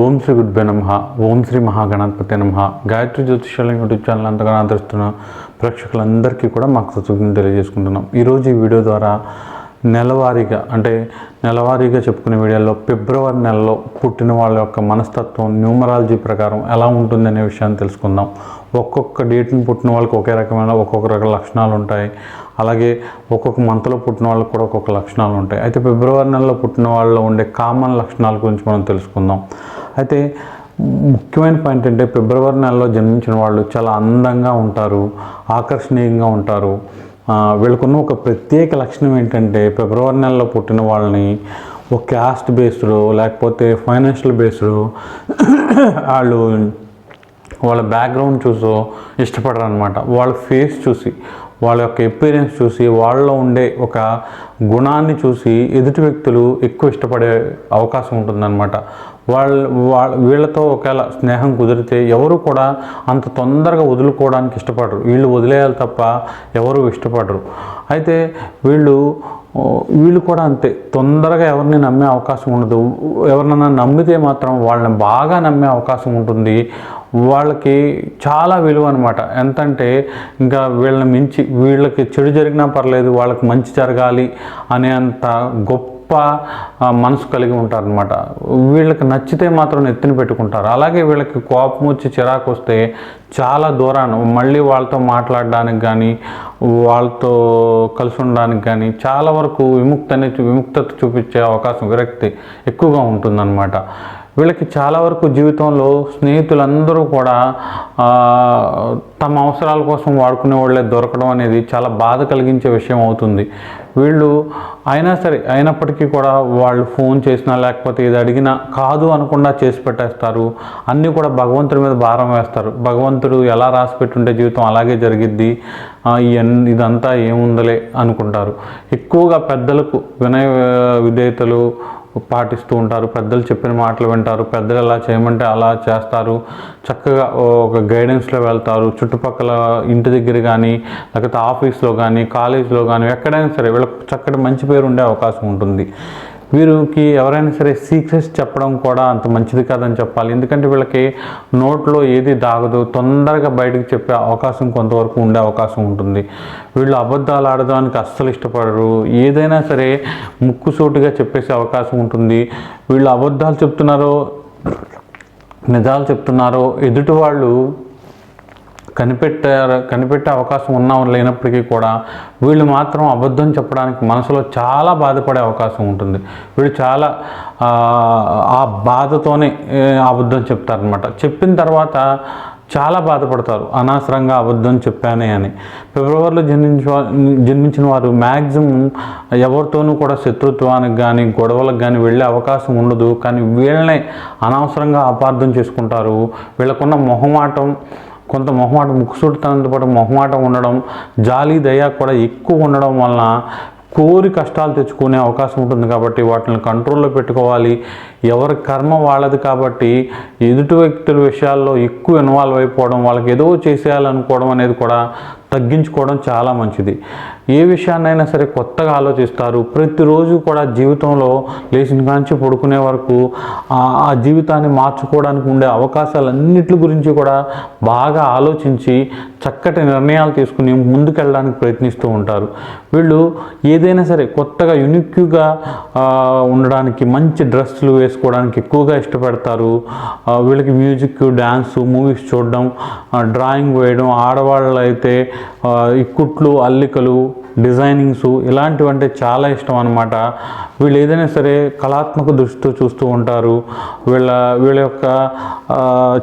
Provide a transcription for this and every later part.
ఓం శ్రీ గుడ్బే నమ ఓం శ్రీ మహాగణపతి నమ. Gayatri జ్యోతిషాల YouTube channel అంతగా ఆదరిస్తున్న ప్రేక్షకులందరికీ కూడా మాకు కృతజ్ఞతలు తెలియజేసుకుంటున్నాం. ఈరోజు ఈ వీడియో ద్వారా నెలవారీగా అంటే నెలవారీగా చెప్పుకునే వీడియోలో ఫిబ్రవరి నెలలో పుట్టిన వాళ్ళ యొక్క మనస్తత్వం న్యూమరాలజీ ప్రకారం ఎలా ఉంటుంది అనే విషయాన్ని తెలుసుకుందాం. ఒక్కొక్క డేట్ని పుట్టిన వాళ్ళకి ఒకే రకమైన ఒక్కొక్క రకం లక్షణాలు ఉంటాయి అలాగే ఒక్కొక్క మంత్లో పుట్టిన వాళ్ళకి కూడా ఒక్కొక్క లక్షణాలు ఉంటాయి. అయితే ఫిబ్రవరి నెలలో పుట్టిన వాళ్ళలో ఉండే కామన్ లక్షణాల గురించి మనం తెలుసుకుందాం. అయితే ముఖ్యమైన పాయింట్ అంటే ఫిబ్రవరి నెలలో జన్మించిన వాళ్ళు చాలా అందంగా ఉంటారు ఆకర్షణీయంగా ఉంటారు. వీళ్ళకున్న ఒక ప్రత్యేక లక్షణం ఏంటంటే ఫిబ్రవరి నెలలో పుట్టిన వాళ్ళని ఒక క్యాస్ట్ బేస్డ్ లేకపోతే ఫైనాన్షియల్ బేస్డ్ వాళ్ళు వాళ్ళ బ్యాక్గ్రౌండ్ చూసో ఇష్టపడరు అనమాట వాళ్ళ ఫేస్ చూసి. వాళ్ళ యొక్క ఎపీరియన్స్ చూసి వాళ్ళలో ఉండే ఒక గుణాన్ని చూసి ఎదుటి వ్యక్తులు ఎక్కువ ఇష్టపడే అవకాశం ఉంటుందన్నమాట. వాళ్ళ వాళ్ళ వీళ్ళతో ఒకవేళ స్నేహం కుదిరితే ఎవరు కూడా అంత తొందరగా వదులుకోవడానికి ఇష్టపడరు. వీళ్ళు వదిలేయాలి తప్ప ఎవరు ఇష్టపడరు. అయితే వీళ్ళు వీళ్ళు కూడా అంతే. తొందరగా ఎవరిని నమ్మే అవకాశం ఉండదు. ఎవరినైనా నమ్మితే మాత్రం వాళ్ళని బాగా నమ్మే అవకాశం ఉంటుంది. వాళ్ళకి చాలా విలువ అనమాట ఎంతంటే ఇంకా వీళ్ళని మించి వీళ్ళకి చెడు జరిగినా పర్లేదు వాళ్ళకి మంచి జరగాలి అనేంత గొప్ప మనసు కలిగి ఉంటారనమాట వీళ్ళకి నచ్చితే మాత్రం ఎత్తిన పెట్టుకుంటారు. అలాగే వీళ్ళకి కోపం వచ్చి చిరాకు వస్తే చాలా దూరాన్ని మళ్ళీ వాళ్ళతో మాట్లాడడానికి కానీ వాళ్ళతో కలిసి ఉండడానికి కానీ చాలా వరకు విముక్తని విముక్తత చూపించే అవకాశం విరక్తి ఎక్కువగా ఉంటుందన్నమాట. వీళ్ళకి చాలా వరకు జీవితంలో స్నేహితులందరూ కూడా తమ అవసరాల కోసం వాడుకునే వాళ్ళే దొరకడం అనేది చాలా బాధ కలిగించే విషయం అవుతుంది. వీళ్ళు అయినా సరే అయినప్పటికీ కూడా వాళ్ళు ఫోన్ చేసినా లేకపోతే ఇది అడిగినా కాదు అనకుండా చేసి పెట్టేస్తారు. అన్నీ కూడా భగవంతుడి మీద భారం వేస్తారు. భగవంతుడు ఎలా రాసి పెట్టుంటే జీవితం అలాగే జరిగిద్ది. ఇదంతా ఏముందలే అనుకుంటారు. ఎక్కువగా పెద్దలకు వినయ విధేయతలు పాటిస్తూ ఉంటారు. పెద్దలు చెప్పిన మాటలు వింటారు. పెద్దలు ఎలా చేయమంటే అలా చేస్తారు. చక్కగా ఒక గైడెన్స్లో వెళ్తారు. చుట్టుపక్కల ఇంటి దగ్గర కానీ లేకపోతే ఆఫీస్లో కానీ కాలేజీలో కానీ ఎక్కడైనా సరే వీళ్ళకి చక్కటి మంచి పేరు ఉండే అవకాశం ఉంటుంది. వీరికి ఎవరైనా సరే సీక్రెట్స్ చెప్పడం కూడా అంత మంచిది కాదని చెప్పాలి. ఎందుకంటే వీళ్ళకి నోట్లో ఏది దాగదు తొందరగా బయటకు చెప్పే అవకాశం కొంతవరకు ఉండే అవకాశం ఉంటుంది. వీళ్ళు అబద్ధాలు ఆడడానికి అస్సలు ఇష్టపడరు. ఏదైనా సరే ముక్కుసూటిగా చెప్పేసే అవకాశం ఉంటుంది. వీళ్ళు అబద్ధాలు చెప్తున్నారో నిజాలు చెప్తున్నారో ఎదుటి వాళ్ళు కనిపెట్టారు కనిపెట్టే అవకాశం ఉన్నా లేనప్పటికీ కూడా వీళ్ళు మాత్రం అబద్ధం చెప్పడానికి మనసులో చాలా బాధపడే అవకాశం ఉంటుంది. వీళ్ళు చాలా ఆ, బాధతోనే అబద్ధం చెప్తారనమాట చెప్పిన తర్వాత చాలా బాధపడతారు. అనవసరంగా అబద్ధం చెప్పానే అని. ఫిబ్రవరిలో జన్మించిన జన్మించిన వారు మ్యాక్సిమం ఎవరితోనూ కూడా శత్రుత్వానికి కానీ గొడవలకు కానీ వెళ్ళే అవకాశం ఉండదు. కానీ వీళ్ళనే అనవసరంగా అపార్థం చేసుకుంటారు. వీళ్ళకున్న మొహమాటం కొంత మొహమాటం ముక్కుసూటితనంతో పాటు మొహమాటం ఉండడం జాలి దయ కూడా ఎక్కువ ఉండడం వలన కోరి కష్టాలు తెచ్చుకునే అవకాశం ఉంటుంది కాబట్టి వాటిని కంట్రోల్లో పెట్టుకోవాలి. ఎవరి కర్మ వాళ్ళది కాబట్టి ఎదుటి వ్యక్తుల విషయాల్లో ఎక్కువ ఇన్వాల్వ్ అయిపోవడం వాళ్ళకి ఏదో చేసేయాలనుకోవడం అనేది కూడా తగ్గించుకోవడం చాలా మంచిది. ఏ విషయాన్నైనా సరే కొత్తగా ఆలోచిస్తారు. ప్రతిరోజు కూడా జీవితంలో లేచిన కాంచి పడుకునే వరకు ఆ జీవితాన్ని మార్చుకోవడానికి ఉండే అవకాశాలన్నిటి గురించి కూడా బాగా ఆలోచించి చక్కటి నిర్ణయాలు తీసుకుని ముందుకెళ్ళడానికి ప్రయత్నిస్తూ ఉంటారు. వీళ్ళు ఏదైనా సరే కొత్తగా యునిక్గా ఉండడానికి మంచి డ్రెస్సులు వేసుకోవడానికి ఎక్కువగా ఇష్టపడతారు. వీళ్ళకి మ్యూజిక్ డ్యాన్స్ మూవీస్ చూడడం డ్రాయింగ్ వేయడం ఆడవాళ్ళు అయితే ఇక్కుట్లు ఈ కుట్లు అల్లికలు డిజైనింగ్స్ ఇలాంటివంటే చాలా ఇష్టం అనమాట వీళ్ళు ఏదైనా సరే కళాత్మక దృష్టితో చూస్తూ ఉంటారు. వీళ్ళ వీళ్ళ యొక్క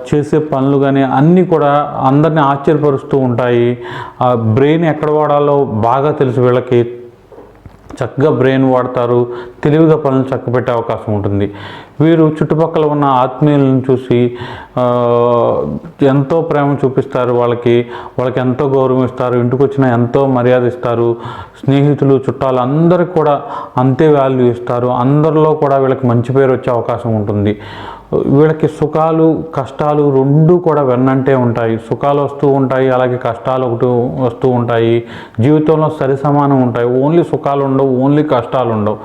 చేసే పనులు కానీ అన్నీ కూడా అందరిని ఆశ్చర్యపరుస్తూ ఉంటాయి. బ్రెయిన్ ఎక్కడ వాడాలో బాగా తెలుసు వీళ్ళకి. చక్కగా బ్రెయిన్ వాడతారు. తెలివిగా పనులు చక్కబెట్టే అవకాశం ఉంటుంది. వీరు చుట్టుపక్కల ఉన్న ఆత్మీయులను చూసి ఎంతో ప్రేమ చూపిస్తారు వాళ్ళకి. వాళ్ళకి ఎంతో గౌరవం ఇస్తారు. ఇంటికి వచ్చిన ఎంతో మర్యాద ఇస్తారు. స్నేహితులు చుట్టాలు అందరికి కూడా అంతే వాల్యూ ఇస్తారు. అందరిలో కూడా వీళ్ళకి మంచి పేరు వచ్చే అవకాశం ఉంటుంది. వీళ్ళకి సుఖాలు కష్టాలు రెండు కూడా వెన్నంటే ఉంటాయి. సుఖాలు వస్తూ ఉంటాయి. అలాగే కష్టాలు ఒకటి వస్తూ ఉంటాయి. జీవితంలో సరి సమానం ఉంటాయి. ఓన్లీ సుఖాలు ఉండవు ఓన్లీ కష్టాలు ఉండవు.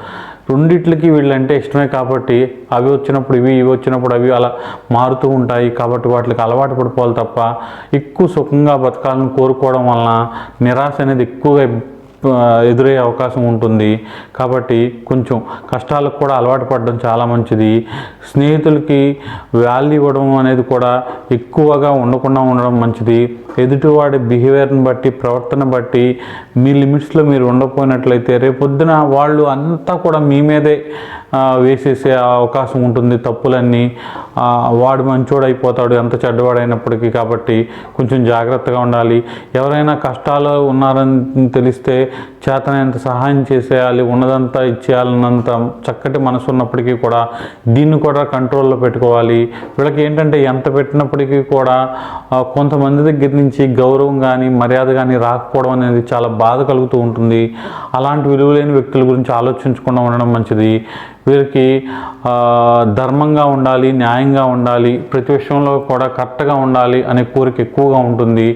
రెండిట్లకి వీళ్ళంటే ఇష్టమే కాబట్టి అవి వచ్చినప్పుడు ఇవి ఇవి వచ్చినప్పుడు అవి అలా మారుతూ ఉంటాయి కాబట్టి వాటికి అలవాటు పడిపోవాలి తప్ప ఎక్కువ సుఖంగా బతకాలని కోరుకోవడం వలన నిరాశ అనేది ఎక్కువగా ఎదురయ్యే అవకాశం ఉంటుంది. కాబట్టి కొంచెం కష్టాలకు కూడా అలవాటు పడడం చాలా మంచిది. స్నేహితులకి వాల్యూ ఇవ్వడం అనేది కూడా ఎక్కువగా ఉండకుండా ఉండడం మంచిది. ఎదుటివాడి బిహేవియర్ని బట్టి ప్రవర్తన బట్టి మీ లిమిట్స్లో మీరు ఉండకపోయినట్లయితే రేపొద్దున వాళ్ళు అంతా కూడా మీ మీదే వేసేసే అవకాశం ఉంటుంది తప్పులన్నీ. వాడు మంచోడు అయిపోతాడు ఎంత చెడ్డవాడైనప్పటికీ. కాబట్టి కొంచెం జాగ్రత్తగా ఉండాలి. ఎవరైనా కష్టాలు ఉన్నారని తెలిస్తే చేతనంత సహాయం చేసేయాలి ఉన్నదంతా ఇచ్చేయాలన్నంత చక్కటి మనసు ఉన్నప్పటికీ కూడా దీన్ని కూడా కంట్రోల్లో పెట్టుకోవాలి. వీళ్ళకి ఏంటంటే ఎంత పెట్టినప్పటికీ కూడా కొంతమంది దగ్గర నుంచి గౌరవం కానీ మర్యాద కానీ రాకపోవడం అనేది చాలా బాధ కలుగుతూ ఉంటుంది. అలాంటి విలువలేని వ్యక్తుల గురించి ఆలోచించకుండా ఉండడం మంచిది. వీరికి ధర్మంగా ఉండాలి న్యాయంగా ఉండాలి ప్రతి విషయంలో కూడా కరెక్ట్గా ఉండాలి అనే కోరిక ఎక్కువగా ఉంటుంది.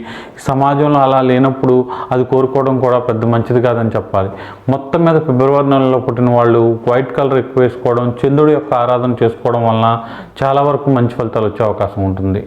సమాజంలో అలా లేనప్పుడు అది కోరుకోవడం కూడా పెద్ద మంచిది కాదని చెప్పాలి. మొత్తం మీద ఫిబ్రవరి నెలలో పుట్టిన వాళ్ళు వైట్ కలర్ ఎక్కువ వేసుకోవడం చంద్రుడి యొక్క ఆరాధన చేసుకోవడం వలన చాలా వరకు మంచి ఫలితాలు వచ్చే అవకాశం ఉంటుంది.